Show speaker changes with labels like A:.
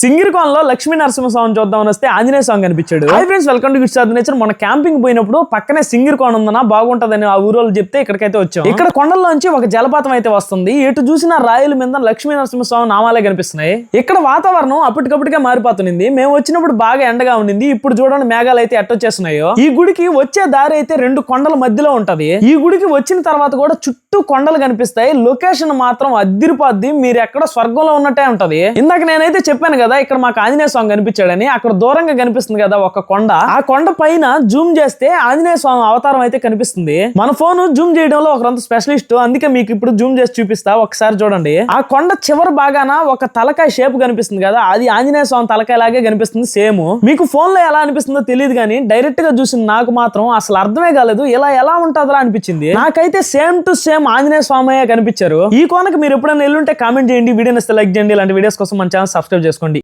A: సింగిరికోన్లో లక్ష్మీ నరసింహస్వామిని చూద్దామని వస్తే ఆంజనేయ స్వామి కనిపించాడు. Hi friends welcome to good nature మన క్యాంపింగ్ పోయినప్పుడు పక్కనే సింగిరికోన్ ఉందన్నా బాగుంటదని ఆ ఊరోళ్ళు చెప్తే ఇక్కడికైతే వచ్చాం. ఇక్కడ కొండల్లోంచి ఒక జలపాతం అయితే వస్తుంది. ఎటు చూసిన రాయల మీద లక్ష్మీ నరసింహస్వామి నామాలే కనిపిస్తున్నాయి. ఇక్కడ వాతావరణం అప్పటికప్పటికే మారిపోతుంది మేము వచ్చినప్పుడు బాగా ఎండగా ఉండింది. ఇప్పుడు చూడండి మేఘాలు అయితే ఎట్టొచ్చేస్తున్నాయో ఈ గుడికి వచ్చే దారి అయితే రెండు కొండల మధ్యలో ఉంటది. ఈ గుడికి వచ్చిన తర్వాత కూడా చుట్టూ కొండలు కనిపిస్తాయి. లొకేషన్ మాత్రం అద్దిరిపోద్ది. మీరు ఎక్కడ స్వర్గంలో ఉన్నట్టే ఉంటది. ఇందాక నేనైతే చెప్పాను కదా ఇక్కడ మాకు ఆంజనేయ స్వామి కనిపించాడని అక్కడ దూరంగా కనిపిస్తుంది కదా ఒక కొండ. ఆ కొండ పైన జూమ్ చేస్తే ఆంజనేయ స్వామి అవతారం అయితే కనిపిస్తుంది. మన ఫోన్ జూమ్ చేయడంలో ఒకరంత స్పెషలిస్ట్ అందుకే మీకు ఇప్పుడు జూమ్ చేసి చూపిస్తా ఒకసారి చూడండి. ఆ కొండ చివరి భాగాన ఒక తలకాయ షేప్ కనిపిస్తుంది కదా అది ఆంజనేయ స్వామి తలకాయ లాగే కనిపిస్తుంది సేమ్. మీకు ఫోన్లో ఎలా అనిపిస్తుందో తెలియదు కానీ డైరెక్ట్గా చూసిన నాకు మాత్రం అసలు అర్థమే కాలేదు ఇలా ఎలా ఉంటుందా అనిపించింది. నాకైతే same to same Anjaneya Swamy కనిపించారు. ఈ కోనకి మీరు ఎప్పుడైనా వెళ్ళుంటే కామెంట్ చేయండి వీడియో నచ్చితే లైక్ చేయండి ఇలాంటి వీడియోస్ కోసం మన ఛానల్ సబ్స్క్రైబ్ చేసుకోండి.